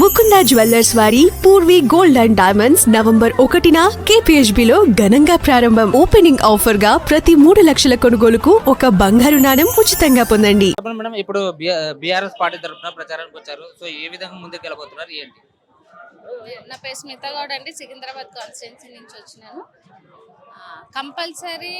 Mukunda jewellers వారి Purvi gold and diamonds November ఒకటిన KPHB లో ఘనంగా ప్రారంభం ఓపెనింగ్ ఆఫర్గా ప్రతి మూడు లక్షల కొనుగోలుకు ఒక బంగారు నాణెం ఉచితంగా పొందండి. మేడం ఇప్పుడు బీఆర్ఎస్ పార్టీ తరఫున ప్రచారానికి వచ్చారు. సో ఏ విధంగా ముందుకు వెళ్ళబోతున్నారు? ఏంటి? నా పేరు స్మిత గౌడ్ అండి. సికింద్రాబాద్ కాన్స్టిట్యున్సీ నుంచి వచ్చినాను. కంపల్సరీ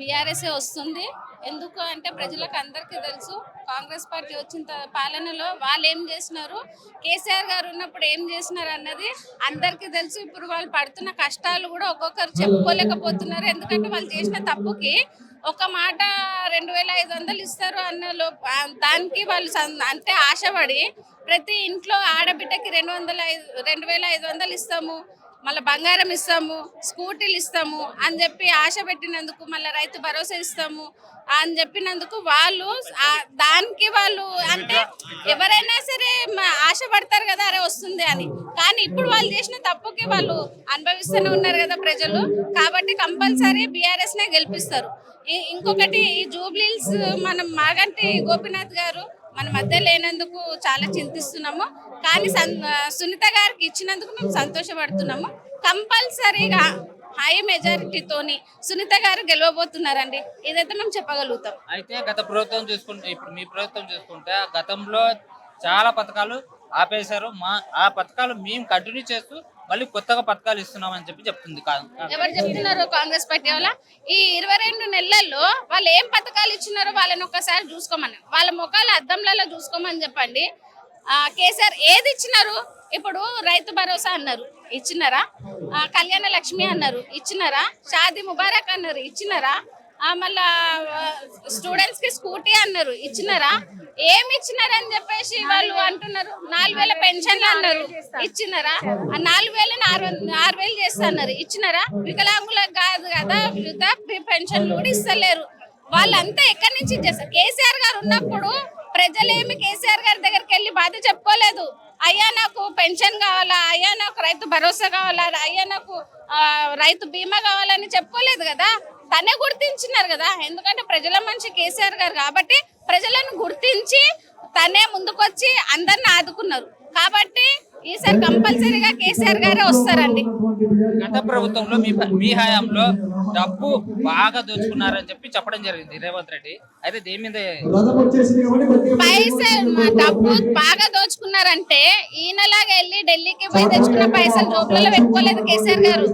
బీఆర్ఎస్ఏ వస్తుంది. ఎందుకు అంటే ప్రజలకు అందరికీ తెలుసు. కాంగ్రెస్ పార్టీ వచ్చిన త- పాలనలో వాళ్ళు ఏం చేసినారు? కేసీఆర్ గారు ఉన్నప్పుడు ఏం చేసినారు అన్నది అందరికీ తెలుసు. ఇప్పుడు వాళ్ళు పడుతున్న కష్టాలు కూడా ఒక్కొక్కరు చెప్పుకోలేకపోతున్నారు. ఎందుకంటే వాళ్ళు చేసిన తప్పుకి ఒక మాట రెండు వేల ఐదు వందలు ఇస్తారు అన్న దానికి వాళ్ళు సం- అంటే ఆశపడి ప్రతి ఇంట్లో ఆడబిడ్డకి రెండు వందల ఐదు రెండు వేల ఐదు వందలు ఇస్తాము. మళ్ళీ బంగారం ఇస్తాము స్కూటీలు ఇస్తాము అని చెప్పి ఆశ పెట్టినందుకు మళ్ళీ రైతు భరోసా ఇస్తాము అని చెప్పినందుకు వాళ్ళు దానికి వాళ్ళు అంటే ఎవరైనా సరే ఆశ ఆశపడతారు కదా అరే వస్తుంది అని. కానీ ఇప్పుడు వాళ్ళు చేసిన తప్పుకి వాళ్ళు అనుభవిస్తూనే ఉన్నారు కదా ప్రజలు. కాబట్టి కంపల్సరీ బీఆర్ఎస్ నే గెలిపిస్తారు ఇంకొకటి ఈ జూబ్లీల్స్ మనం మాగంటి గోపినాథ్ గారు మన మధ్య లేనందుకు చాలా చింతిస్తున్నాము. కానీ సన్- సునీత గారికి ఇచ్చినందుకు మేము సంతోషపడుతున్నాము. కంపల్సరీగా హై మెజారిటీతోని సునీత గారు గెలవబోతున్నారండి. ఇదైతే మేము చెప్పగలుగుతాం. అయితే గత ప్రభుత్వం చూసుకుంటే ఇప్పుడు మీ ప్రభుత్వం చూసుకుంటే గతంలో చాలా పథకాలు ఆపేశారు. మా ఆ పథకాలు మేము కంటిన్యూ చేస్తూ మళ్ళీ కొత్తగా పథకాలు ఇస్తున్నామని చెప్పి చెప్తుంది కా- ఎవరు చెప్తున్నారు కాంగ్రెస్ పార్టీ వాళ్ళ? ఈ ఇరవై రెండు నెలల్లో వాళ్ళు ఏం పథకాలు ఇచ్చినారో వాళ్ళని ఒక్కసారి చూసుకోమని వాళ్ళ ముఖాలు అద్దంలలో చూసుకోమని చెప్పండి. కేసీఆర్ ఏది ఇచ్చినారు? ఇప్పుడు రైతు భరోసా అన్నారు. ఇచ్చినారా? ఆ, కళ్యాణ లక్ష్మి అన్నారు. ఇచ్చినారా? షాదీ ముబారక్ అన్నారు. ఇచ్చినారా? మళ్ళా స్టూడెంట్స్కి స్కూటీ అన్నారు. ఇచ్చినారా? ఏమి ఇచ్చినారని చెప్పేసి వాళ్ళు అంటున్నారు. పెన్షన్లు అన్నారు. ఇచ్చినారా? ఆ నాలుగు వేలని ఆరు వేలు చేస్తా అన్నారు. ఇచ్చినారా? వికలాంగులకు కాదు కదా వృద్ధాప్య పెన్షన్లు కూడా ఇస్తలేరు. వాళ్ళంతా ఎక్కడి నుంచి చేస్తారు కేసీఆర్ గారు ఉన్నప్పుడు ప్రజలేమి కేసీఆర్ గారి దగ్గరికి వెళ్ళి బాధ చెప్పుకోలేదు. అయ్యా నాకు పెన్షన్ కావాలా? అయ్యా నాకు రైతు భరోసా కావాలా? అయ్యా నాకు ఆ, రైతు బీమా కావాలని చెప్పుకోలేదు కదా. తనే గుర్తించినారు కదా. ఎందుకంటే ప్రజల మనిషి కేసీఆర్ గారు కాబట్టి ప్రజలను గుర్తించి తనే ముందుకొచ్చి అందరిని ఆదుకున్నారు. కాబట్టి ఈసారి కంపల్సరీగా కేసీఆర్ గారే వస్తారండి. గత ప్రభుత్వంలో మీ మీ హయాంలో డబ్బు బాగా దోచుకున్నారని చెప్పి చెప్పడం జరిగింది రేవంత్ రెడ్డి. అయితే దేని మీద పైసలు డబ్బు బాగా దోచుకున్నారంటే ఈయనలాగా వెళ్ళి ఢిల్లీకి పోయి తెచ్చుకున్న పైసలు జోబులలో పెట్టుకోలేదు కేసీఆర్ గారు.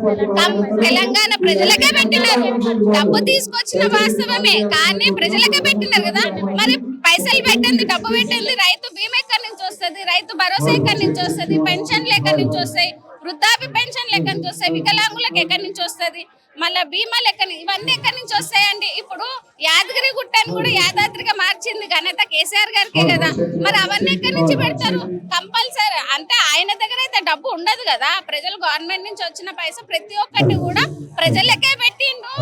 తెలంగాణ ప్రజలకే పెట్టినారు. డబ్బు తీసుకొచ్చిన వాస్తవమే కానీ ప్రజలకే పెట్టినారు కదా. మరి పైసలు పెట్టింది డబ్బు పెట్టింది రైతు బీమా ఎక్కడి నుంచి వస్తుంది? రైతు భరోసా ఎక్కడి నుంచి వస్తుంది? పెన్షన్లు ఎక్కడి నుంచి వస్తాయి. వృద్ధాప్య పెన్షన్లు ఎక్కడి నుంచి వస్తాయి. వికలాంగులకు ఎక్కడి నుంచి వస్తుంది? మళ్ళా బీమాలు ఎక్కడి ఇవన్నీ ఎక్కడి నుంచి వస్తాయండి? ఇప్పుడు యాదగిరి గుట్టని కూడా యాదాద్రిగా మార్చింది ఘనత కేసీఆర్ గారికే కదా. మరి అవన్నీ ఎక్కడి నుంచి పెడతారు? కంపల్సరీ. అంటే ఆయన దగ్గర అయితే డబ్బు ఉండదు కదా. ప్రజలు గవర్నమెంట్ నుంచి వచ్చిన పైసా ప్రతి ఒక్కటి కూడా ప్రజలకే పెట్టిండు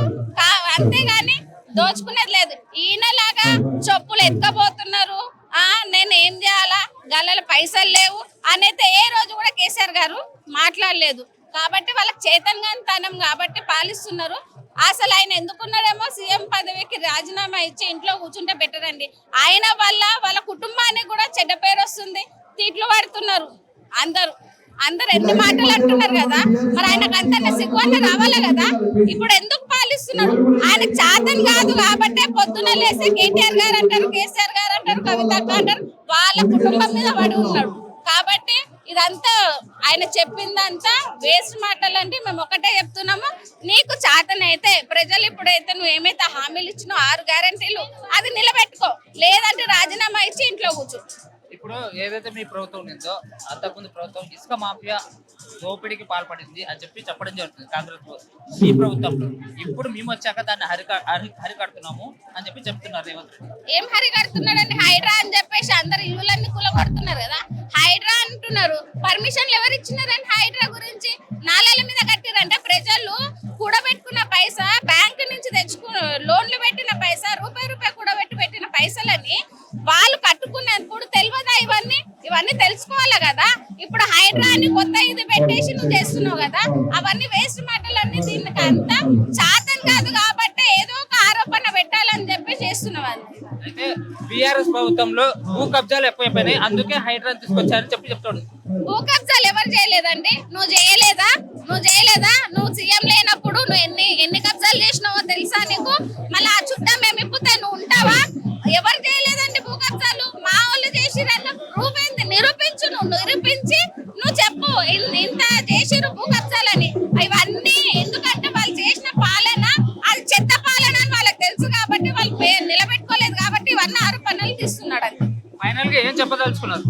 అంతేగాని దోచుకునేది లేదు. ఈయనలాగా చెప్పులు ఎత్తుకపోతున్నారు ఆ నేను ఏం చేయాలా? గల్లల పైసలు లేవు. అనేది ఏ రోజు కూడా కేసీఆర్ గారు మాట్లాడలేదు. కాబట్టి వాళ్ళకి చైతన్యతనం కాబట్టి పాలిస్తున్నారు. అసలు ఆయన ఎందుకున్నాడేమో సీఎం పదవికి రాజీనామా ఇచ్చి ఇంట్లో కూర్చుంటే బెటర్ అండి ఆయన వల్ల వాళ్ళ కుటుంబానికి కూడా చెడ్డ పేరు వస్తుంది. తిట్లు పడుతున్నారు అందరూ. అందరు ఎన్ని మాటలు అంటున్నారు కదా? మరి ఆయనకు అంత సిగ్గున్న రావాలి కదా? ఇప్పుడు ఎందుకు పాలిస్తున్నాడు? ఆయన చాతన్ కాదు కాబట్టి పొద్దున లేసి కేటీఆర్ గారు అంటారు కేసీఆర్ గారు అంటారు కవిత అంటారు వాళ్ళ కుటుంబం మీద పడి ఉన్నాడు. కాబట్టి ఇదంతా ఆయన చెప్పిందంతా వేస్ట్ మాటలండి. మేము ఒకటే చెప్తున్నాము. నీకు చాతనైతే ప్రజలు ఇప్పుడైతే నువ్వు ఏమైతే హామీలు ఇచ్చినో ఆరు గ్యారంటీలు అది నిలబెట్టుకో. లేదంటే రాజీనామా ఇచ్చి ఇంట్లో కూర్చో. ఇప్పుడు ఏదైతే మీ ప్రభుత్వం ఉందో అంతకుముందు ప్రభుత్వం ఇసుక మాఫియా దోపిడీకి పాల్పడింది అని చెప్పి చెప్పడం జరుగుతుంది కాంగ్రెస్ మీ ప్రభుత్వంలో. ఇప్పుడు మేము వచ్చాక దాన్ని హరిక హరి హరికడుతున్నాము అని చెప్పి చెప్తున్నారు రేవంత్ ఏం హరికడుతున్నాడండి? హైడ్రా అని చెప్పేసి అందరు ఇల్లులన్నీ కూలగొడుతున్నారు కదా? హైడ్రా అంటున్నారు. పర్మిషన్లు ఎవరు ఇచ్చినారండి హైడ్రా గురించి? నాలాల మీద కట్టారంటే ప్రజలు. కూడబెట్టుకున్న పైసా బ్యాంక్ నుంచి తెచ్చుకున్న లోన్లు పెట్టిన పైసా రూపాయి రూపాయి కూడబెట్టి పెట్టిన పైసలని వాళ్ళు కట్టుకున్నప్పుడు తెలియదా ఇవన్నీ? ఇవన్నీ తెలుసుకోవాలి కదా? ఇప్పుడు హైడ్రా అని కొత్త ఇది పెట్టేసి నువ్వు చేస్తున్నావు కదా అవన్నీ వేస్ట్ మాటలన్నీ దీనికి అంతా చాతం కాదు కాబట్టి ఏదో ఒక ఆరోపణ పెట్టాలని చెప్పి చేస్తున్నావు అయితే బీఆర్ఎస్ ప్రభుత్వంలో భూ కబ్జాలు ఎక్కువైపోయినాయి అందుకే హైడ్రా తీసుకొచ్చారని చెప్పి చెప్తాడు. భూ కబ్జాలు ఎవరు చేయలేదండి? నువ్వు చేయలేదా? నువ్వు చేయలేదా? నువ్వు సీఎం లేనప్పుడు నువ్వు ఎన్ని ఎన్ని కబ్జాలు చేసినావో తెలుసా నీకు? మళ్ళీ నిరూపించు నువ్వు చెప్పు ఇంత చేసిరు భూ కబ్జాలని. ఇవన్నీ ఎందుకంటే వాళ్ళు చేసిన పాలన అది చెత్త పాలన అని వాళ్ళకి తెలుసు కాబట్టి వాళ్ళు నిలబెట్టుకోలేదు కాబట్టి ఇవన్నీ ఆరోపణలు తీస్తున్నాడు అంతే ఫైనల్గా ఏం చెప్పదలుచుకున్నారు?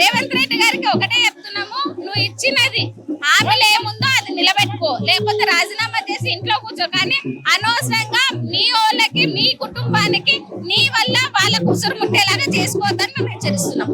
రేవంత్ రెడ్డి గారికి ఒకటే చెప్తున్నాము నువ్వు ఇచ్చినది హామీలు ఏముందో అది నిలబెట్టుకో. లేకపోతే రాజీనామా చేసి ఇంట్లో కూర్చో. కానీ అనవసరంగా మీ వాళ్ళకి మీ కుటుంబానికి నీ వల్ల వాళ్ళ కుసురు ముట్టేలాగా చేసుకోవద్దని మేము హెచ్చరిస్తున్నాం.